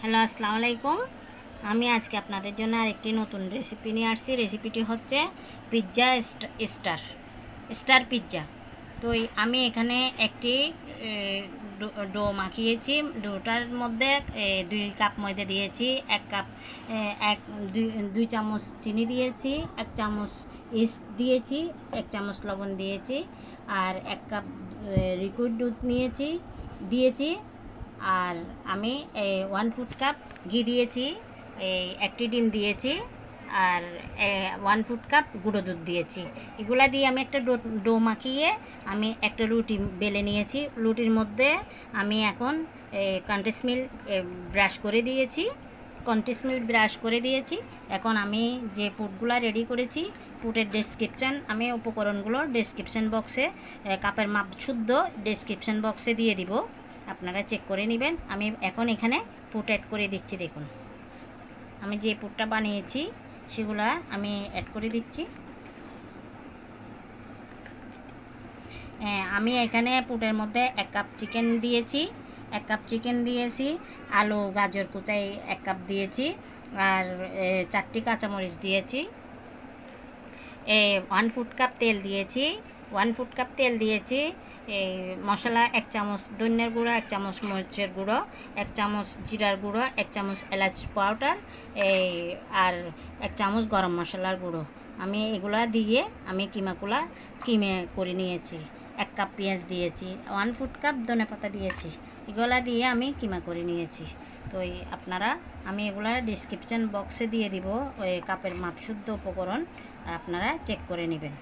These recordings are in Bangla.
হ্যালো, আসসালামু আলাইকুম। আমি আজকে আপনাদের জন্য আরেকটি নতুন রেসিপি নিয়ে আসছি। রেসিপিটি হচ্ছে পিৎজা স্টার স্টার পিৎজা তো আমি এখানে একটি ডো- মাখিয়েছি। ডোটার মধ্যে দুই কাপ ময়দা দিয়েছি, এক কাপ এক, দুই দুই চামচ চিনি দিয়েছি, এক চামচ ইস্ট দিয়েছি, এক চামচ লবণ দিয়েছি, আর এক কাপ লিকুইড দুধ নিয়েছি, দিয়েছি। আর আমি এই ওয়ান ফুড কাপ ঘি দিয়েছি এই একটি ডিম দিয়েছি, আর ওয়ান ফুড কাপ গুঁড়ো দুধ দিয়েছি। এগুলা দিয়ে আমি একটা ডো ডো মাখিয়ে আমি একটা রুটি বেলে নিয়েছি। রুটির মধ্যে আমি এখন কন্টেস মিল ব্রাশ করে দিয়েছি। কন্টেস মিল ব্রাশ করে দিয়েছি। এখন আমি যে পুটগুলো রেডি করেছি, পুটের ডেসক্রিপশান আমি উপকরণগুলো ডেসক্রিপশান বক্সে কাপের মাপ শুদ্ধ ডেসক্রিপশান বক্সে দিয়ে দিব। আপনারা চেক করে নেবেন। আমি এখন এখানে পুট অ্যাড করে দিচ্ছি দেখুন। আমি যে পুটটা বানিয়েছি সেগুলা আমি অ্যাড করে দিচ্ছি। হ্যাঁ, আমি এখানে পুটের মধ্যে এক কাপ চিকেন দিয়েছি। এক কাপ চিকেন দিয়েছি আলু গাজর কুচাই এক কাপ দিয়েছি আর চারটি কাঁচামরিচ দিয়েছি। ওয়ান ফুট কাপ তেল দিয়েছি। ওয়ান ফুড কাপ তেল দিয়েছি, এই মশলা এক চামচ ধনিয়ার গুঁড়ো, এক চামচ মরিচের গুঁড়ো, এক চামচ জিরার গুঁড়ো, এক চামচ এলাচ পাউডার এই আর এক চামচ গরম মশলার গুঁড়ো। আমি এগুলা দিয়ে আমি কিমাকুলা কিমে করে নিয়েছি, এক কাপ পেঁয়াজ দিয়েছি ওয়ান ফুড কাপ ধনে পাতা দিয়েছি, এগুলা দিয়ে আমি কিমা করে নিয়েছি। তো আপনারা, আমি এগুলা ডিসক্রিপশান বক্সে দিয়ে দিব, ওই কাপের মাপশুদ্ধ উপকরণ, আপনারা চেক করে নেবেন।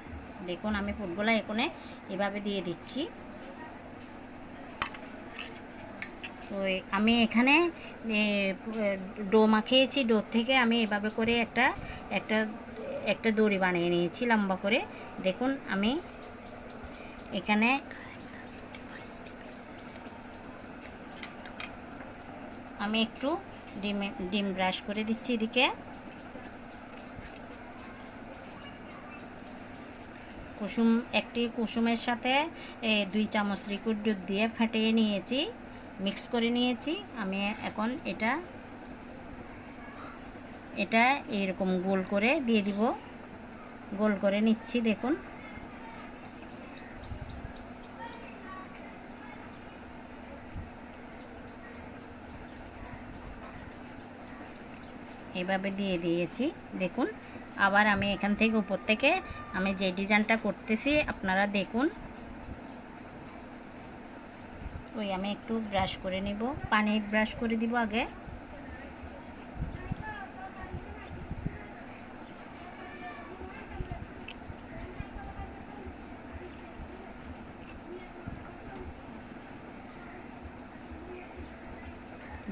দেখুন আমি ফুটগুলো এখানে এভাবে দিয়ে দিচ্ছি। তো আমি এখানে ডো মাখিয়েছি, ডোর থেকে আমি এভাবে করে একটা একটা একটা দড়ি বানিয়ে নিয়েছি লম্বা করে। দেখুন আমি এখানে আমি একটু ডিম ডিম ব্রাশ করে দিচ্ছি এদিকে। কুসুম, একটি কুসুমের সাথে দুই চামচ লিকুইড দুধ দিয়ে ফাটিয়ে নিয়েছি মিক্স করে নিয়েছি। আমি এখন এটা এটা এরকম গোল করে দিয়ে দিব। গোল করে নিচ্ছি, দেখুন। এভাবে দিয়ে দিয়েছি, দেখুন। আবার আমি এখান থেকে উপর থেকে আমি যে ডিজাইনটা করতেছি, আপনারা দেখুন। ওই আমি একটু ব্রাশ করে নিব। পানি ব্রাশ করে দিব আগে।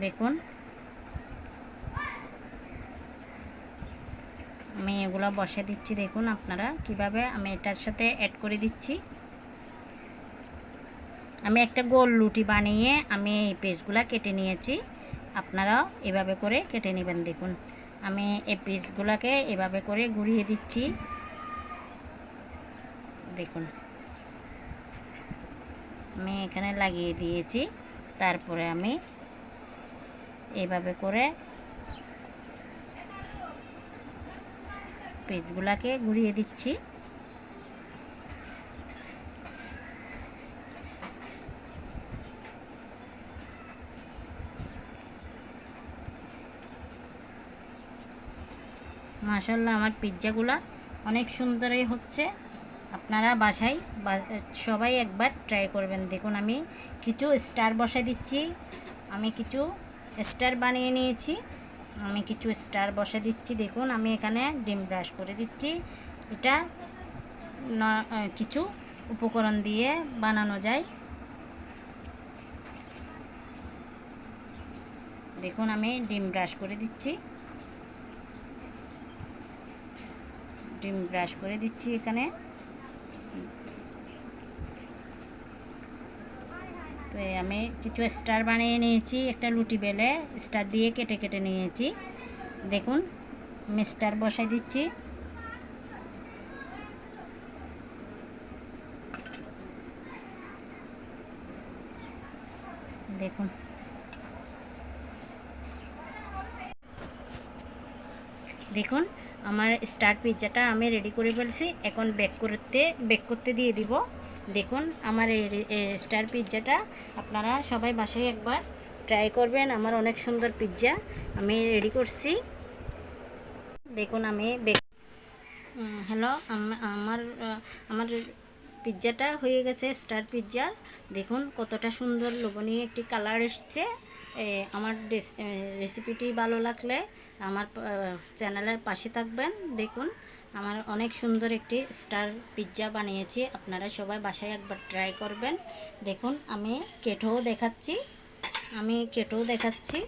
দেখুন। আমি এগুলো বসে দিচ্ছি। দেখুন আপনারা কীভাবে আমি এটার সাথে অ্যাড করে দিচ্ছি। আমি একটা গোল রুটি বানিয়ে আমি এই পিসগুলো কেটে নিয়েছি। আপনারাও এভাবে করে কেটে নেবেন, দেখুন। আমি এই পিসগুলোকে এভাবে করে ঘুরিয়ে দিচ্ছি। দেখুন। আমি এখানে লাগিয়ে দিয়েছি। তারপরে আমি এভাবে করে পেজগুলাকে ঘুরিয়ে দিচ্ছি। মাশাল্লাহ আমার পিৎজাগুলা অনেক সুন্দরই হচ্ছে। আপনারা বাসায় সবাই একবার ট্রাই করবেন। দেখুন, আমি কিছু স্টার বসে দিচ্ছি। আমি কিছু স্টার বানিয়ে নিয়েছি। আমি কিছু স্টার বসে দিচ্ছি, দেখুন, আমি এখানে ডিম ব্রাশ করে দিচ্ছি। এটা কিছু উপকরণ দিয়ে বানানো যায়। দেখুন, আমি ডিম ব্রাশ করে দিচ্ছি। ডিম ব্রাশ করে দিচ্ছি এখানে। তো আমি কিছু স্টার বানিয়ে নিয়েছি, একটা লুটি বেলে, স্টার দিয়ে কেটে কেটে নিয়েছি। দেখুন আমি স্টার বসাই দিচ্ছি। দেখুন। দেখুন, আমার স্টার পিৎজাটা আমি রেডি করে ফেলছি। এখন বেক করতে বেক করতে দিয়ে দিব। দেখুন, আমার এই স্টার পিৎজাটা আপনারা সবাই বাসায় একবার ট্রাই করবেন। আমার অনেক সুন্দর পিৎজা আমি রেডি করছি। দেখুন, আমি হ্যালো আমার আমার পিৎজাটা হয়ে গেছে স্টার পিৎজা দেখুন, কতটা সুন্দর, লোভনীয় একটি কালার এসছে। আমার রেসিপিটি ভালো লাগলে আমার চ্যানেলের পাশে থাকবেন। দেখুন আমার অনেক সুন্দর একটি স্টার পিৎজা বানিয়েছি। আপনারা সবাই বাসায় একবার ট্রাই করবেন। দেখুন আমি কেটেও দেখাচ্ছি। আমি কেটেও দেখাচ্ছি।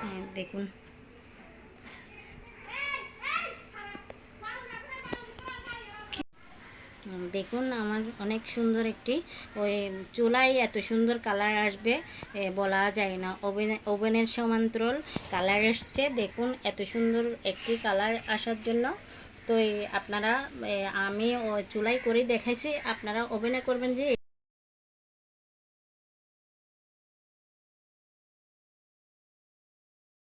হ্যাঁ, দেখুন। দেখুন আমার অনেক সুন্দর একটি, ওই চুলাই এত সুন্দর কালার আসবে বলা যায় না। ওভেনে, ওভেনের সমান্তরাল কালার এসছে দেখুন এত সুন্দর একটি কালার আসার জন্য। তো আপনারা আমি ও চুলাই করেই দেখাইছি, আপনারা ওভেনে করবেন যে